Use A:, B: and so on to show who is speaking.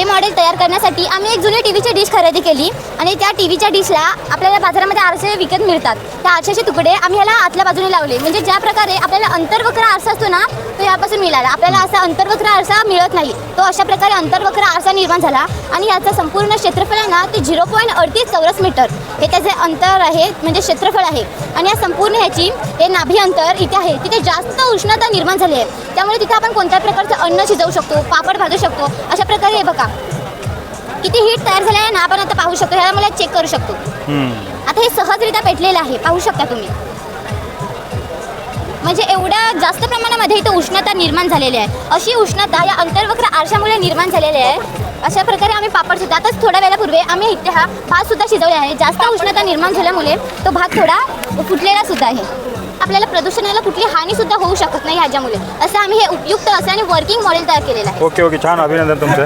A: हे मॉडेल तयार करण्यासाठी आम्ही एक जुनी टी व्हीची डिश खरेदी केली आणि त्या टी व्हीच्या डिशला आपल्याला बाजारामध्ये आरसे विकत मिळतात. त्या आरशाचे तुकडे आम्ही ह्याला आतल्या बाजूने लावले. म्हणजे ज्या प्रकारे आपल्याला अंतर्वक्र आरसा असतो ना तो यापासून मिळाला. आपल्याला असा अंतर्वक्र आरसा मिळत नाही. तो अशा प्रकारे अंतर्वक्र आरसा निर्माण झाला आणि याचं संपूर्ण क्षेत्रफळ आहे ना ते झिरो पॉईंट अडतीस चौरस मीटर. हे त्याचे अंतर आहे म्हणजे क्षेत्रफळ आहे. आणि या संपूर्ण ह्याची हे नाभी अंतर इथे आहे. तिथे जास्त उष्णता निर्माण झाली आहे. त्यामुळे तिथे आपण कोणत्या प्रकारचं अन्न शिजवू शकतो पापड भाजू शकतो अशा प्रकारे हे बघा. किती हीट तयार झालं आहे ना आपण आता पाहू शकतो. ह्याला मला चेक करू शकतो. आता हे सहजरित्या पेटलेलं आहे. पाहू शकता तुम्ही. म्हणजे एवढ्या जास्त प्रमाणामध्ये इथं उष्णता निर्माण झालेली आहे. अशी उष्णता या अंतर्वक्र आरशामुळे निर्माण झालेली आहे. अशा प्रकारे आम्ही पापड सुद्धा आताच थोड्या वेळापूर्वी आम्ही इथे हा भात सुद्धा शिजवला आहे. जास्त उष्णता निर्माण झाल्यामुळे तो भात थोडा फुटलेला सुद्धा आहे. आपल्याला प्रदूषणाला कुठली हानी सुद्धा होऊ शकत नाही ह्याच्यामुळे. असं आम्ही हे उपयुक्त असं आणि वर्किंग मॉडेल तयार केलेलं आहे.
B: ओके ओके छान अभिनंदन तुमचं.